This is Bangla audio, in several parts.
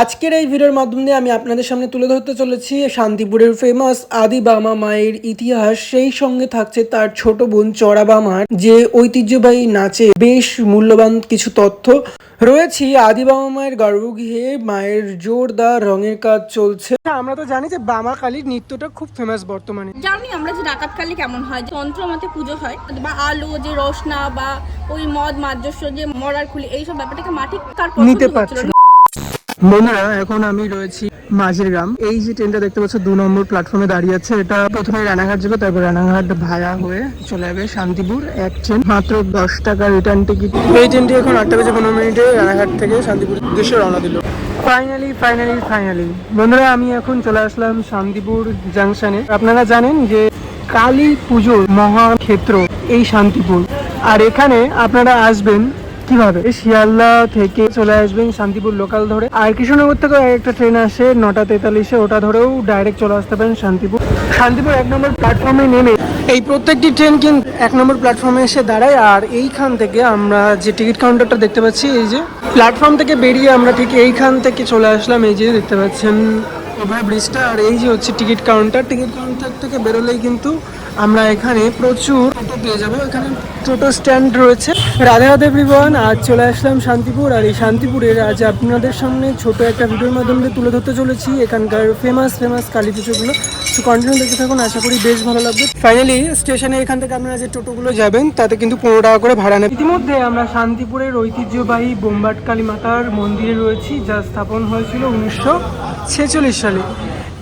আজকের এই ভিডিওর মাধ্যমে আমি আপনাদের সামনে তুলে ধরতে চলেছি শান্তিপুরের ফেমাস আদি বামা মায়ের ইতিহাস। সেই সঙ্গে থাকছে তার ছোট বোন চড়া বামার যে ঐতিহ্যবাহী নাচে বেশ মূল্যবান কিছু তথ্য। রয়েছি আদি বামা মায়ের গর্ভগৃহে মায়ের জোরদার রঙের কাজ চলছে। আমরা তো জানি যে বামা কালীর নৃত্যটা খুব ফেমাস বর্তমানে। জানি আমরা যে ডাকাত কালী কেমন হয় যে তন্ত্র মতে পুজো হয় বা আলো যে রসনা বা ওই মদ মাদ্রস্য যে মরার খুলি এইসব ব্যাপারটাকে মাটি নিতে পারছি। বন্ধুরা, এখন আমি রয়েছি মাঝের গ্রাম। এই যে ট্রেনটা দেখতে পাচ্ছ, দু নম্বর প্ল্যাটফর্মে দাঁড়িয়ে আছে। এটা প্রথমে রানাঘাট যাবে, তারপর রানাঘাট ভায়া হয়ে চলে যাবে শান্তিপুর, এক ট্রেন। মাত্র দশ টাকা রিটার্ন টিকিট এই ট্রেনটি এখন আটটা বেজে পনেরো মিনিটে রানাঘাট থেকে শান্তিপুর উদ্দেশ্যে রওনা দিল। ফাইনালি ফাইনালি ফাইনালি বন্ধুরা, আমি এখন চলে আসলাম শান্তিপুর জাংশনে আপনারা জানেন যে কালী পুজোর মহাক্ষেত্র এই শান্তিপুর। আর এখানে আপনারা আসবেন কীভাবে? শিয়ালদা থেকে চলে আসবেন শান্তিপুর লোকাল ধরে। আর কৃষ্ণনগর থেকে একটা ট্রেন আসে নটা তেতাল্লিশে, ওটা ধরেও ডাইরেক্ট চলে আসতে পারেন শান্তিপুর। শান্তিপুর এক নম্বর প্ল্যাটফর্মে নেমে। এই প্রত্যেকটি ট্রেন কিন্তু এক নম্বর প্ল্যাটফর্মে এসে দাঁড়ায়। আর এইখান থেকে আমরা যে টিকিট কাউন্টারটা দেখতে পাচ্ছি, এই যে প্ল্যাটফর্ম থেকে বেরিয়ে আমরা ঠিক এইখান থেকে চলে আসলাম। এই যে দেখতে পাচ্ছেন ওভার ব্রিজটা আর এই যে হচ্ছে টিকিট কাউন্টার টিকিট কাউন্টার থেকে বেরোলেই কিন্তু আমরা এখানে প্রচুর টোটো পেয়ে যাব। এখানে টোটো স্ট্যান্ড রয়েছে। রাধে রাধে এভরিওয়ান আজ চলে আসলাম শান্তিপুর। আর এই শান্তিপুরের আজ আপনাদের সামনে ছোট একটা ভিডিওর মাধ্যমে তুলে ধরতে চলেছি। এখানকার ফেমাস ফেমাস কালী পুজোগুলো। তো কন্টিনিউ দেখতে থাকুন, আশা করি বেশ ভালো লাগবে। ফাইনালি স্টেশনে এখান থেকে আপনারা যে টোটোগুলো যাবেন, তাতে কিন্তু পনেরো টাকা করে ভাড়া নেবে ইতিমধ্যে আমরা শান্তিপুরের ঐতিহ্যবাহী বোমবাট কালী মাতার মন্দিরে রয়েছি, যা স্থাপন হয়েছিল উনিশশো ছেচল্লিশ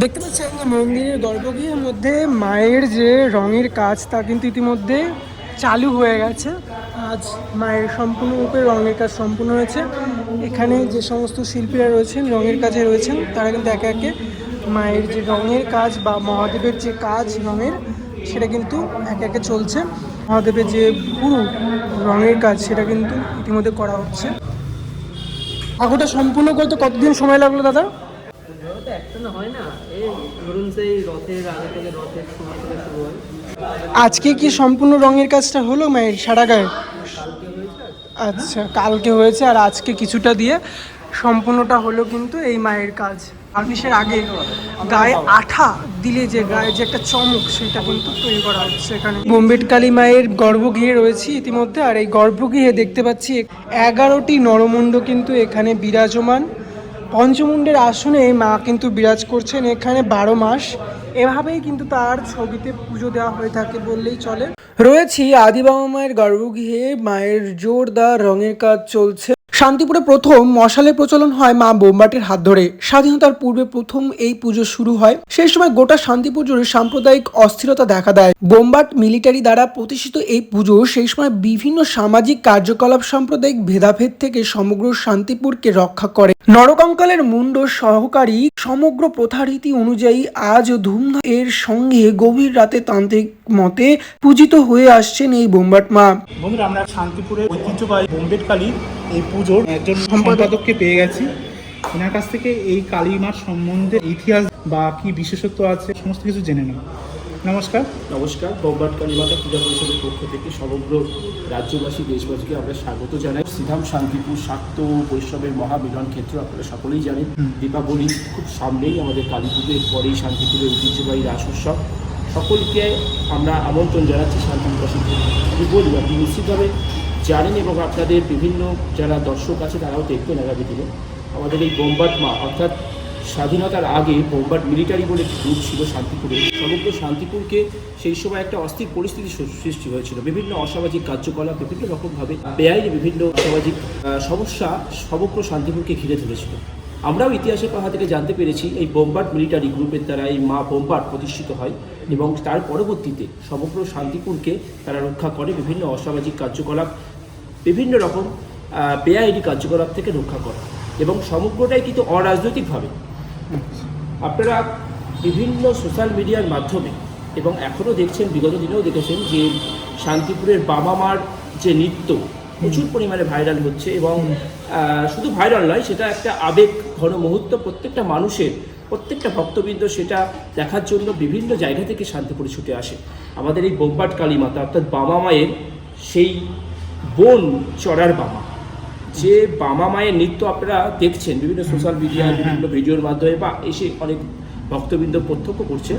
দেখতে পাচ্ছেন যে মন্দিরের গর্ভগৃহের মধ্যে মায়ের যে রঙের কাজ তা কিন্তু ইতিমধ্যে চালু হয়ে গেছে। আজ মায়ের সম্পূর্ণরূপে রঙের কাজ সম্পূর্ণ হয়েছে। এখানে যে সমস্ত শিল্পীরা রয়েছেন, রঙের কাজে রয়েছেন, তারা কিন্তু একে একে মায়ের যে রঙের কাজ বা মহাদেবের যে কাজ রঙের, সেটা কিন্তু একে একে চলছে। মহাদেবের যে পুরো রঙের কাজ, সেটা কিন্তু ইতিমধ্যে করা হচ্ছে। ঠাকুরটা সম্পূর্ণ করতে কতদিন সময় লাগল দাদা? আজকে কি সম্পূর্ণ রঙের কাজটা হলো মায়ের সারা গায়ে আচ্ছা কালকে হয়েছে আর আজকে কিছুটা দিয়ে সম্পূর্ণটা হলো কিন্তু এই মায়ের কাজ। আর্নিশের আগে গায়ে আঠা দিলে যে গায়ে যে একটা চমক, সেটা কিন্তু তৈরি করা হচ্ছে এখানে। বোম্বেটকালী মায়ের গর্ভগৃহে রয়েছি ইতিমধ্যে, আর এই গর্ভগৃহে দেখতে পাচ্ছি এগারোটি নরমুণ্ড কিন্তু এখানে বিরাজমান। পঞ্চমুণ্ডের আসনে মা কিন্তু বিরাজ করছেন এখানে বারো মাস। এভাবেই কিন্তু তার ছবিতে পুজো দেওয়া হয়ে থাকে বললেই চলে। রয়েছি আদি বাবা মায়ের গর্ভগৃহে মায়ের জোরদার রঙের কাজ চলছে। শান্তিপুরে প্রথম মশালের প্রচলন হয় মা বোম্বাটির হাত ধরে। স্বাধীনতার পূর্বে প্রথম এই পুজো শুরু হয়। সেই সময় গোটা শান্তিপুর জুড়ে সাম্প্রদায়িক অস্থিরতা দেখা দেয়। বোম্বাট মিলিটারি দ্বারা প্রতিষ্ঠিত এই পুজো সেই সময় বিভিন্ন সামাজিক কার্যকলাপ সাম্প্রদায়িক ভেদাভেদ থেকে সমগ্র শান্তিপুরকে রক্ষা করে। নরকঙ্কালের মুন্ড সহকারী সমগ্র প্রথারীতি অনুযায়ী আজ ধুমধাম এর সঙ্গে গভীর রাতে তান্ত্রিক মতে পূজিত হয়ে আসছেন এই বোম্বাট মা। বন্ধুরা, আমরা শান্তিপুরের ঐতিহ্যবাহী বোম্বেট কালী এই পুজোর একজন সম্পাদককে পেয়ে গেছি। এনার কাছ থেকে এই কালী মার সম্বন্ধে ইতিহাস বা কি বিশেষত্ব আছে সমস্ত কিছু জেনে নেব। নমস্কার। নমস্কার বোমবাট কালীমাতা পূজা পরিষদের পক্ষ থেকে সমগ্র রাজ্যবাসী দেশবাসীকে আমরা স্বাগত জানাই। শ্রীধাম শান্তিপুর শাক্ত বৈষ্ণবের মহামিলন ক্ষেত্র আপনারা সকলেই জানেন। দীপাবলি খুব সামনেই আমাদের কালী পুজোর পরেই শান্তিপুরের ঐতিহ্যবাহী রাস উৎসব। সকলকে আমরা আমন্ত্রণ জানাচ্ছি শান্তিপুর আমি বলি আপনি নিশ্চিতভাবে জানেন এবং আপনাদের বিভিন্ন যারা দর্শক আছে তারাও দেখবেন আগামী দিনে। আমাদের এই বোমবাট মা, অর্থাৎ স্বাধীনতার আগে বোম্বার্ড মিলিটারি বলে একটি গ্রুপ ছিল শান্তিপুরে। সমগ্র শান্তিপুরকে সেই সময় একটা অস্থির পরিস্থিতি সৃষ্টি হয়েছিল। বিভিন্ন অসামাজিক কার্যকলাপ, বিভিন্ন রকমভাবে বেআইনি বিভিন্ন সামাজিক সমস্যা সমগ্র শান্তিপুরকে ঘিরে ধরেছিল। আমরাও ইতিহাসের পাহা থেকে জানতে পেরেছি, এই বোম্বার্ড মিলিটারি গ্রুপের দ্বারা এই মা বোম্বার্ড প্রতিষ্ঠিত হয়। এবং তার পরবর্তীতে সমগ্র শান্তিপুরকে তারা রক্ষা করে বিভিন্ন অসামাজিক কার্যকলাপ বিভিন্ন রকম আহ, বেআইনি কার্যকলাপ থেকে রক্ষা করে এবং সমগ্রটাই কিন্তু অরাজনৈতিকভাবে। আপনারা বিভিন্ন সোশ্যাল মিডিয়ার মাধ্যমে এবং এখনও দেখছেন বিগত দিনেও দেখেছেন যে শান্তিপুরের বাবা মার যে নৃত্য প্রচুর পরিমাণে ভাইরাল হচ্ছে এবং শুধু ভাইরাল নয় সেটা একটা আবেগ ঘন মুহূর্ত প্রত্যেকটা মানুষের প্রত্যেকটা ভক্তবৃন্দ সেটা দেখার জন্য বিভিন্ন জায়গা থেকে শান্তিপুরে ছুটে আসে। আমাদের এই বোম্বাট কালী মাতা অর্থাৎ বাবা মায়ের সেই বোন চড়ার বামা। যে বামা মায়ের নৃত্য আপনারা দেখছেন বিভিন্ন সোশ্যাল মিডিয়া বিভিন্ন ভিডিওর মাধ্যমে বা এসে অনেক ভক্তবৃন্দ প্রত্যক্ষ করছে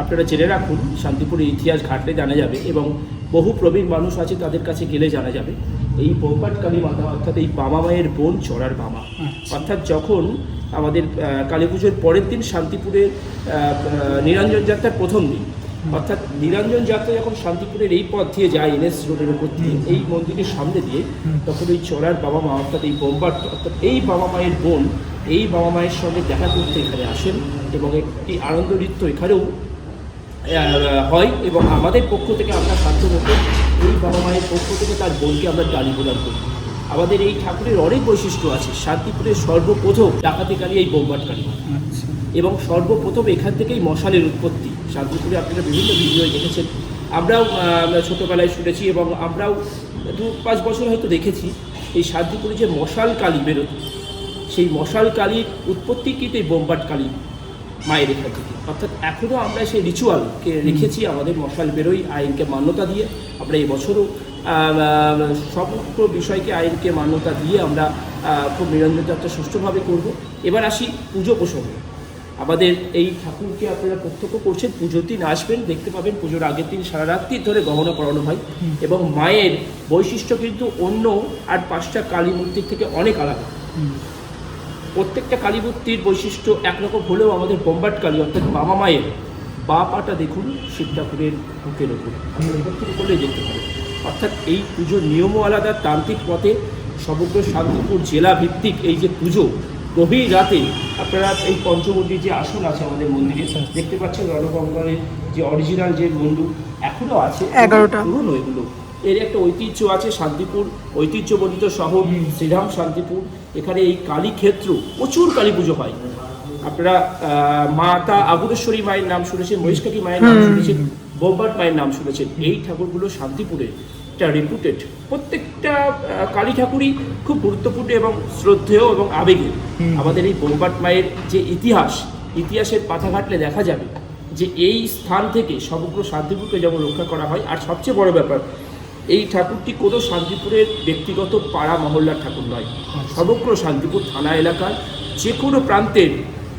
আপনারা জেনে রাখুন শান্তিপুরের ইতিহাস ঘাটলে জানা যাবে এবং বহু প্রবীণ মানুষ আছে তাদের কাছে গেলে জানা যাবে। এই বৌপাট কালী মাতা অর্থাৎ এই বামা মায়ের বোন চড়ার বামা অর্থাৎ যখন আমাদের কালী পুজোর পরের দিন শান্তিপুরের নিরঞ্জন যাত্রার প্রথম দিন অর্থাৎ নিরঞ্জন যাত্রা যখন শান্তিপুরের এই পথ দিয়ে যায় এনএস রোডের উপর দিয়ে এই মন্দিরের সামনে দিয়ে তখন ওই চড়ার বাবা মা অর্থাৎ এই বোম্বার অর্থাৎ এই বাবা মায়ের বোন এই বাবা মায়ের সঙ্গে দেখা করতে এখানে আসেন এবং একটি আনন্দ নৃত্য এখানেও হয় এবং আমাদের পক্ষ থেকে আমরা সাধ্যমতো এই বাবা মায়ের পক্ষ থেকে তার বোনকে আমরা গাড়ি প্রদান করি। আমাদের এই ঠাকুরের অনেক বৈশিষ্ট্য আছে। শান্তিপুরের সর্বপ্রথম ডাকাতিকারী এই বোম্বাটকারী আচ্ছা। এবং সর্বপ্রথম এখান থেকেই মশালের উৎপত্তি। শান্তিপুরে আপনারা বিভিন্ন ভিডিও দেখেছেন। আমরাও ছোটোবেলায় শুনেছি এবং আমরাও দু পাঁচ বছর হয়তো দেখেছি। এই শান্তিপুরে যে মশাল কালী বেরোতো সেই মশাল কালীর উৎপত্তি কিন্তু এই বোম্বাট কালী মায়ের এখান থেকে? অর্থাৎ এখনও আমরা সেই রিচুয়ালকে রেখেছি আমাদের মশাল বেরোই আইনকে মান্যতা দিয়ে। আমরা এই বছরও আহ, সমস্ত বিষয়কে আইনকে মান্যতা দিয়ে আমরা খুব নিরঞ্জন যাত্রা সুষ্ঠুভাবে করব। এবার আসি পুজো প্রসঙ্গে। আমাদের এই ঠাকুরকে আপনারা প্রত্যক্ষ করছেন পুজোর দিন আসবেন দেখতে পাবেন পুজোর আগের দিন সারা রাত্রি ধরে গহনা করানো হয় এবং মায়ের বৈশিষ্ট্য কিন্তু অন্য আর পাঁচটা কালী মূর্তির থেকে অনেক আলাদা। প্রত্যেকটা কালী মূর্তির বৈশিষ্ট্য একরকম হলেও আমাদের বোম্বাট কালী অর্থাৎ বাবা মায়ের বা পাটা দেখুন শিব ঠাকুরের বুকের ওপর থেকে করলেই দেখতে পাবেন অর্থাৎ এই পুজোর নিয়মও আলাদা তান্ত্রিক পথে সমগ্র শান্তিপুর জেলা ভিত্তিক এই যে পুজো গভীর রাতে আপনারা এই পঞ্চমন্দির যে আসন আছে আমাদের মন্দিরে দেখতে পাচ্ছেন রণগঙ্গারের যে অরিজিনাল যে মন্দির এখনও আছে। এগারোটা। পুরনো এগুলো। এর একটা ঐতিহ্য আছে শান্তিপুর ঐতিহ্যবর্ধিত শহর শ্রীরাম শান্তিপুর। এখানে এই কালী ক্ষেত্র প্রচুর কালী পুজো হয়। আপনারা মাতা আগুরেশ্বরী মায়ের নাম শুনেছেন মহিষকাকি মায়ের নাম শুনেছেন বোম্বাট মায়ের নাম শুনেছেন। এই ঠাকুরগুলো শান্তিপুরে একটা রেপুটেড প্রত্যেকটা কালী ঠাকুরই খুব গুরুত্বপূর্ণ এবং শ্রদ্ধেয় এবং আবেগের। আমাদের এই বোম্বাট মায়ের যে ইতিহাস ইতিহাসের পাতা ঘাটলে দেখা যাবে যে এই স্থান থেকে সমগ্র শান্তিপুরকে যেমন রক্ষা করা হয় আর সবচেয়ে বড় ব্যাপার এই ঠাকুরটি কোনো শান্তিপুরের ব্যক্তিগত পাড়া মহল্লার ঠাকুর নয়। সমগ্র শান্তিপুর থানা এলাকার যে কোনো প্রান্তের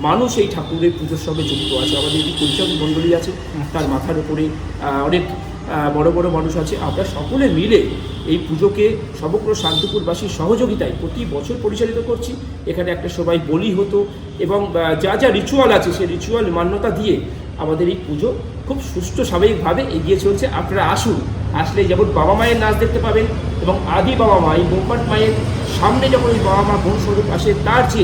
মানুষ এই ঠাকুরের পুজোর সঙ্গে যুক্ত আছে। আমাদের যে পরিচয় মণ্ডলী আছে, তার মাথার উপরে অনেক বড় বড় মানুষ আছে। আমরা সকলে মিলে এই পুজোকে সমগ্র শান্তিপুরবাসীর সহযোগিতায় প্রতি বছর পরিচালিত করছি। এখানে একটা সবাই বলি হতো এবং যা যা রিচুয়াল আছে, সেই রিচুয়াল মান্যতা দিয়ে আমাদের এই পুজো খুব সুষ্ঠু স্বাভাবিকভাবে এগিয়ে চলছে। আপনারা আসুন আসলে যেমন বাবা মায়ের নাচ দেখতে পাবেন এবং আদি বাবা মা এই বোম্বাট মায়ের সামনে যখন এই বাবা মা বোন স্বরূপ আসে তার যে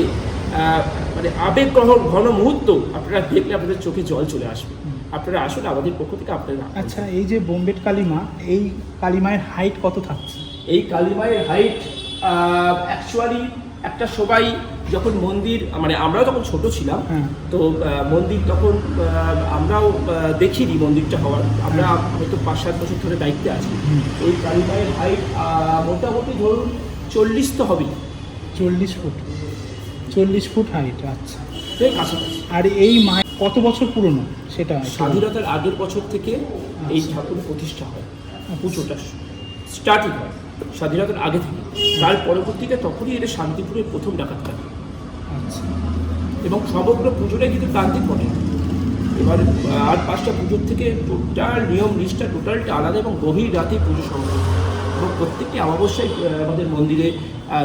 মানে আবেগ গ্রহণ ঘন মুহূর্ত আপনারা দেখলে আপনাদের চোখে জল চলে আসবে। আপনারা আসুন আমাদের পক্ষ থেকে আপনারা আচ্ছা এই যে বোম্বেট কালিমা এই কালিমায়ের হাইট কত থাকছে? এই কালীমায়ের হাইট অ্যাকচুয়ালি একটা সবাই যখন মন্দির মানে আমরাও তখন ছোট ছিলাম হ্যাঁ। তো মন্দির তখন আমরাও দেখিনি মন্দিরটা হওয়ার। আমরা হয়তো পাঁচ সাত বছর ধরে দায়িত্বে আছি। ওই কালীমায়ের হাইট মোটামুটি ধরুন চল্লিশ তো হবেই। চল্লিশ ফুট। চল্লিশ ফুট হাইট আচ্ছা। কাছাকাছি। আর এই মায়ের কত বছর পুরনো সেটা? স্বাধীনতার আগের বছর থেকে এই ঠাকুর প্রতিষ্ঠা হয় পুজোটা স্টার্টিং হয় স্বাধীনতার আগে থেকে। তার পরবর্তীতে তখনই এটা শান্তিপুরের প্রথম ডাকাত থাকে আচ্ছা এবং সমগ্র পুজোটাই কিন্তু তান্ত্রিক বটে এবার আর পাঁচটা পুজোর থেকে টোটাল নিয়ম, নিষ্ঠা, টোটালটা আলাদা এবং গভীর রাতে পুজো সম্পন্ন। এবং প্রত্যেকটি অমাবস্যায় আমাদের মন্দিরে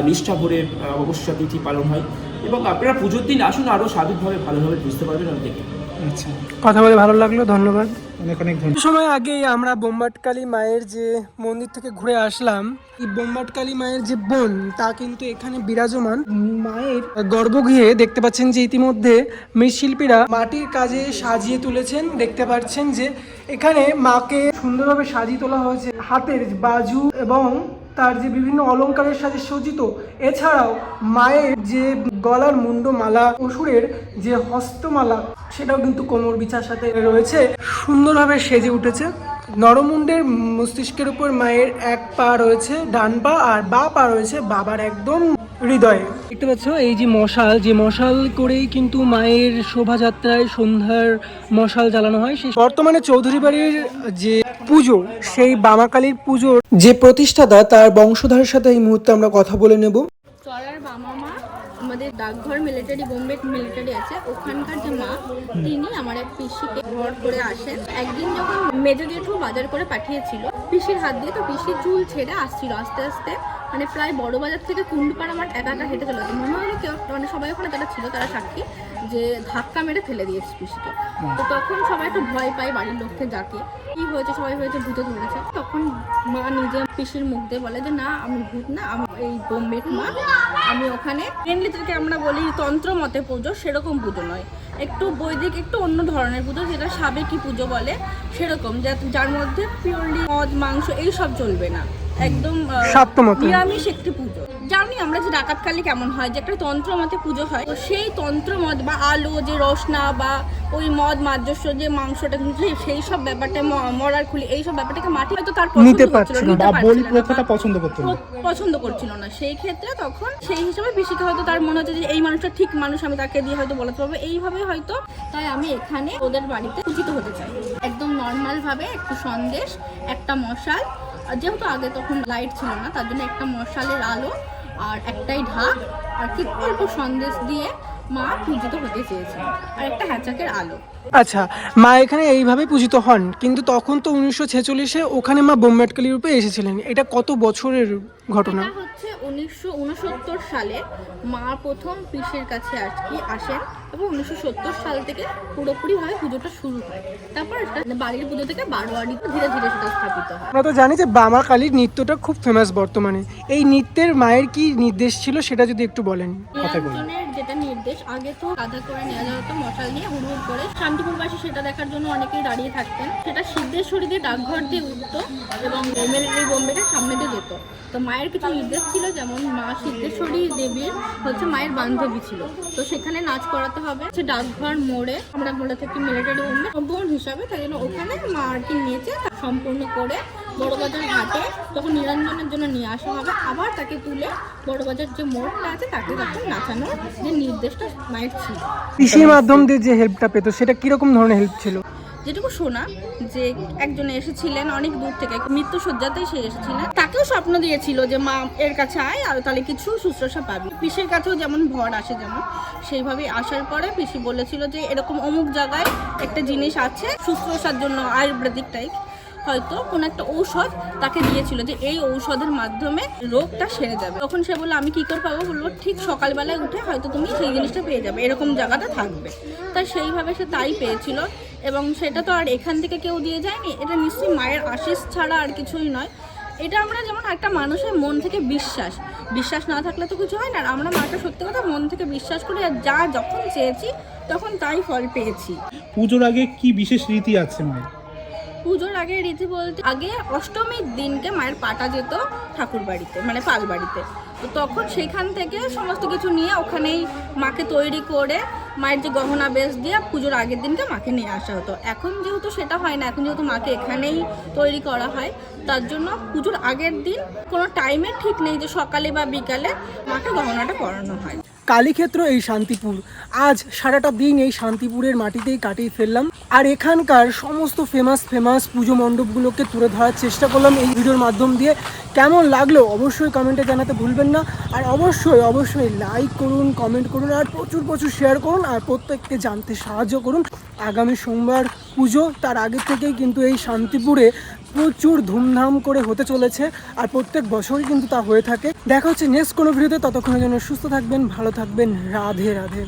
নিষ্ঠা ভরে অমাবস্যা তিথি পালন হয়। এবং আপনারা পুজোর দিন আসুন আরও স্বাভাবিকভাবে ভালোভাবে বুঝতে পারবেন, আমি দেখে আচ্ছা। কথা বলে ভালো লাগল, ধন্যবাদ। অনেক অনেক ধন্যবাদ। সময় আগেই আমরা বোম্বাটকালী মায়ের যে মন্দির থেকে ঘুরে আসলাম, এই বোম্বাটকালী মায়ের যে বোন, তা কিন্তু এখানে বিরাজমান। মায়ের গর্ভগৃহে দেখতে পাচ্ছেন যে ইতিমধ্যে মৃৎশিল্পীরা মাটির কাজে সাজিয়ে তুলেছেন। দেখতে পাচ্ছেন যে এখানে মাকে সুন্দরভাবে সাজিয়ে তোলা হয়েছে হাতের বাজু এবং তার যে বিভিন্ন অলংকারের সাথে সজ্জিত, এছাড়াও মায়ের যে গলার মুন্ডমালা, অসুরের যে হস্তমালা, সেটাও কিন্তু কোমর বিছার সাথে রয়েছে। সুন্দরভাবে সেজে উঠেছে। নরমুন্ডের মস্তিষ্কের উপর মায়ের এক পা রয়েছে ডান পা আর বা পা রয়েছে বাবার একদম হৃদয়ে। দেখতে পাচ্ছ, এই যে মশাল যে মশাল করেই কিন্তু মায়ের শোভাযাত্রায় সন্ধ্যার মশাল জ্বালানো হয়। সেই বর্তমানে চৌধুরী বাড়ির যে পুজো, সেই বামাকালীর পুজোর যে প্রতিষ্ঠাতা তার বংশধরের সাথে এই মুহূর্তে আমরা কথা বলে নেব। চড়ার বাবা মা, আমাদের ডাকঘর মিলিটারি বোম্বে মিলিটারি আছে। ওখানকার যে মা, তিনি আমার এক পিসিকে ঘর করে আসেন। একদিন যখন মেজো জেঠু বাজার করে পাঠিয়েছিল, পিসির হাত দিয়ে তো পিসির চুল ছেড়ে আসছিল আস্তে আস্তে। মানে প্রায় বড় বাজার থেকে কুন্ডুপাড়া আমার একা একা হেঁটে চলে যেত মনে হলো কেউ মানে সবাই ওখানে যারা ছিল তারা সাক্ষী। যে ধাক্কা মেরে ফেলে দিয়েছে পিসিকে। তো তখন সবাই একটু ভয় পায় বাড়ির লোককে যাকে। কি হয়েছে? সবাই হয়েছে ভূতে ধরেছে। তখন মা নিজে পিসির মুখ দিয়ে বলে যে না আমি ভূত না আমি এই বোম্বের মা। আমি ওখানে মেনলি থেকে আমরা বলি তন্ত্র মতে পুজো সেরকম পুজো নয়। একটু বৈদিক একটু অন্য ধরনের পুজো যেটা সাবেকি পুজো বলে সেরকম। যা- যার মধ্যে পিওরলি মদ মাংস এইসব চলবে না। একদম। নিরামিষ একটি পুজো। জানি আমরা যে ডাকাত কালী কেমন হয় যে একটা তন্ত্র মতে পুজো হয়। তো সেই তন্ত্র মদ বা আলো যে রসনা বা ওই মদ মাদ্রস্য যে মাংসটা সেই- সেই সব ব্যাপারটা মরার খুলি এই সব ব্যাপারটাকে মাটি হয়তো তার পছন্দ নিতে পারছিল না, বা বলি প্রথাটা পছন্দ করতো না। পছন্দ করছিল না। সেই ক্ষেত্রে তখন সেই হিসাবে পিসিকে হয়তো তার মনে হচ্ছে যে এই মানুষটা ঠিক মানুষ আমি তাকে দিয়ে হয়তো বলাতে পারব। এইভাবে হয়তো তাই আমি এখানে ওদের বাড়িতে উচিত হতে চাই। একদম নর্মাল ভাবে একটু সন্দেশ একটা মশাল। আর যেহেতু আগে তখন লাইট ছিল না তার জন্য একটা মশালের আলো আর একটাই ঢাক আর কি অল্প সন্দেশ দিয়ে মা পূজিত হতে চেয়েছেন আর একটা হ্যাচাকের আলো। আচ্ছা মা এখানে এইভাবে পূজিত হন কিন্তু তখন তো উনিশশো ছেচল্লিশে ওখানে মা বোম্বেটকালী রূপে এসেছিলেন। এটা কত বছরের ঘটনা? হচ্ছে উনিশশো উনসত্তর সালে মা প্রথম পিসের কাছে আজকে কি আসেন এবং উনিশশো সত্তর সাল থেকে পুরোপুরিভাবে পুজোটা শুরু হয়। তারপর বাড়ির পুজো থেকে বারোয়ারিতে ধীরে ধীরে সেটা স্থাপিত হয়। আমরা তো জানি যে বামা কালীর নৃত্যটা খুব ফেমাস বর্তমানে। এই নৃত্যের মায়ের কি নির্দেশ ছিল সেটা যদি একটু বলেন? যেটা নির্দেশ আগে তো কাঁধা করে নেওয়া যাওয়া হতো মশাল নিয়ে হুড় হুড় করে। শান্তিপুরবাসী সেটা দেখার জন্য অনেকেই দাঁড়িয়ে থাকতেন। সেটা সিদ্ধেশ্বরী দিয়ে ডাকঘর দিয়ে উঠতো এবং মিলিটারি বোম্বেটা সামনে দিয়ে যেত। তো মায়ের কিছু নির্দেশ ছিল যেমন মা সিদ্ধেশ্বরী দেবীর হচ্ছে মায়ের বান্ধবী ছিল। তো সেখানে নাচ করাতে হবে। সে ডাকঘর মোড়ে আমরা মোড়ে থাকি মিলিটারি বোম্বে বোন হিসাবে তাই জন্য ওখানে মা আর কি নিয়েছে সম্পূর্ণ করে বড়বাজার ঘাটে তখন নিরঞ্জনের জন্য নিয়ে আসা হবে। আবার তাকে তুলে বড়বাজার যে মোড়টা আছে তাকে তখন নাচানোর যে নির্দেশটা মায়ের ছিল। কৃষির মাধ্যম দিয়ে যে হেল্পটা পেতো, সেটা কীরকম ধরনের হেল্প ছিল? যেটুকু শোনা, যে একজন এসেছিলেন অনেক দূর থেকে মৃত্যু শয্যাতেই সে এসেছিলেন। তাকেও স্বপ্ন দিয়েছিল যে, মা, এর কাছে আয়, আর তাহলে কিছু শুশ্রূষা পাবি। পিসির কাছেও যেমন ভর আসে যেমন, সেইভাবে আসার পরে পিসি বলেছিল যে, এরকম অমুক জায়গায় একটা জিনিস আছে, শুশ্রূষার জন্য আয়ুর্বেদিক টাইপ। হয়তো কোনো একটা ঔষধ তাকে দিয়েছিল যে এই ঔষধের মাধ্যমে রোগটা সেরে যাবে। তখন সে বলল, আমি কি করে পাবো? বলব ঠিক সকালবেলায় উঠে হয়তো তুমি সেই জিনিসটা পেয়ে যাবে, এরকম জায়গাটা থাকবে। তাই সেইভাবে সে তাই পেয়েছিল এবং সেটা তো আর এখান থেকে কেউ দিয়ে যায়নি, এটা নিশ্চয়ই মায়ের আশিস ছাড়া আর কিছুই নয়। এটা আমরা যেমন একটা মানুষের মন থেকে বিশ্বাস বিশ্বাস না থাকলে তো কিছু হয় না। আর আমরা মাটা সত্যি কথা মন থেকে বিশ্বাস করি আর যা যখন চেয়েছি, তখন তাই ফল পেয়েছি। পুজোর আগে কি বিশেষ রীতি আছে মায়ের? পুজোর আগে রীতি বলতে আগে অষ্টমীর দিনকে মায়ের পাটা যেত ঠাকুর বাড়িতে মানে পাল বাড়িতে তো তখন সেখান থেকে সমস্ত কিছু নিয়ে ওখানেই মাকে তৈরি করে মায়ের যে গহনা বেশ দিয়ে পুজোর আগের দিনকে মাকে নিয়ে আসা হতো। এখন যেহেতু সেটা হয় না, এখন যেহেতু মাকে এখানেই তৈরি করা হয়, তার জন্য পুজোর আগের দিন কোনো টাইমের ঠিক নেই যে সকালে বা বিকালে মাকে গহনাটা পরানো হয়। কালীক্ষেত্র এই শান্তিপুর। আজ সারাটা দিন এই শান্তিপুরের মাটিতেই কাটিয়ে ফেললাম। আর এখানকার সমস্ত ফেমাস ফেমাস পুজো মণ্ডপগুলোকে তুলে ধরার চেষ্টা করলাম এই ভিডিওর মাধ্যম দিয়ে। কেমন লাগল অবশ্যই কমেন্টে জানাতে ভুলবেন না। আর অবশ্যই অবশ্যই লাইক করুন কমেন্ট করুন, আর প্রচুর প্রচুর শেয়ার করুন, আর প্রত্যেককে জানতে সাহায্য করুন। আগামী সোমবার পুজো, তার আগে থেকেই কিন্তু এই শান্তিপুরে প্রচুর ধুমধাম করে হতে চলেছে, আর প্রত্যেক বছরই কিন্তু তা হয়ে থাকে। দেখা হচ্ছে নেক্সট কোনো ভিডিওতে, ততক্ষণের জন্য সুস্থ থাকবেন, ভালো থাকবেন, রাধে রাধে।